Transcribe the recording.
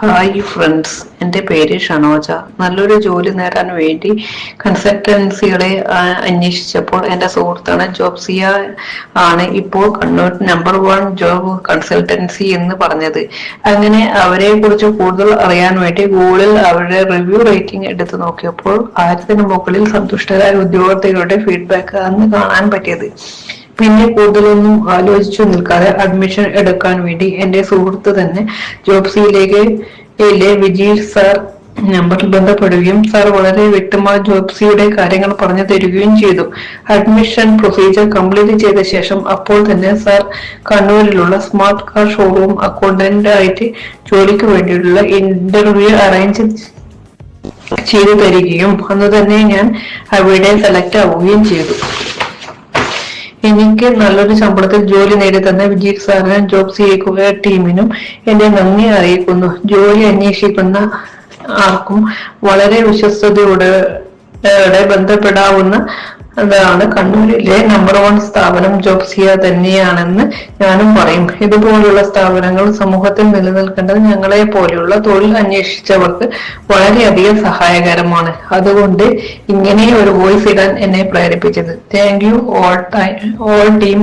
Hi friends എന്റെ പേര് ഷണോജ. നല്ലൊരു ജോലി നേടാൻ വേണ്ടി കൺസൾട്ടൻസികളെ അന്വേഷിച്ചപ്പോൾ എന്റെ സുഹൃത്താണ് ജോബ്സിയ ആണ് ഇപ്പോൾ Kannur number one job consultancy എന്ന് പറഞ്ഞത്. അങ്ങനെ അവരെ കുറിച്ച് കൂടുതൽ അറിയാൻ വേണ്ടി ഗൂഗിളിൽ അവരുടെ റിവ്യൂ റേറ്റിംഗ് എടുത്ത് നോക്കിയപ്പോൾ ആയിരത്തിന് മുകളിൽ സന്തുഷ്ടരായ ഉദ്യോഗാർത്ഥികളുടെ ഫീഡ്ബാക്ക് അന്ന് കാണാൻ പറ്റിയത്. പിന്നെ കൂടുതലൊന്നും ആലോചിച്ചു നിൽക്കാതെ അഡ്മിഷൻ എടുക്കാൻ വേണ്ടി എന്റെ സുഹൃത്ത് തന്നെ ജോബ്സിയിലേക്ക് യിലെ വിജയ് സാർ നമ്പറിൽ ബന്ധപ്പെടുകയും സാർ വളരെ വ്യക്തമായ ജോബ്സിയുടെ കാര്യങ്ങൾ പറഞ്ഞു തരികയും ചെയ്തു. അഡ്മിഷൻ പ്രൊസീജിയർ കംപ്ലീറ്റ് ചെയ്ത ശേഷം അപ്പോൾ തന്നെ സാർ കണ്ണൂരിലുള്ള സ്മാർട്ട് കാർ ഷോറൂം അക്കൗണ്ടന്റ് ആയിട്ട് ജോലിക്ക് വേണ്ടിയുള്ള ഇന്റർവ്യൂ അറേഞ്ച് ചെയ്തു തരികയും അന്ന് തന്നെ ഞാൻ അവിടെ സെലക്ട് ആവുകയും ചെയ്തു. എനിക്ക് നല്ലൊരു ശമ്പളത്തിൽ ജോലി നേടി തന്ന വിജയ് സാറിനും ജോബ് ചെയ്യിക്കുക ടീമിനും എന്റെ നന്ദി അറിയിക്കുന്നു. ജോലി അന്വേഷിക്കുന്ന ആർക്കും വളരെ വിശ്വസ്തയോടെ യോടെ ബന്ധപ്പെടാവുന്ന താണ് കണ്ണൂരിലെ നമ്പർ വൺ സ്ഥാപനം ജോപ്സിയ തന്നെയാണെന്ന് ഞാനും പറയും. ഇതുപോലുള്ള സ്ഥാപനങ്ങൾ സമൂഹത്തിൽ നിലനിൽക്കേണ്ടത് ഞങ്ങളെ പോലെയുള്ള തൊഴിൽ അന്വേഷിച്ചവർക്ക് വളരെയധികം സഹായകരമാണ്. അതുകൊണ്ട് ഇങ്ങനെ ഒരു വോയിസ് ഇടാൻ എന്നെ പ്രേരിപ്പിച്ചത്. Thank you all time all team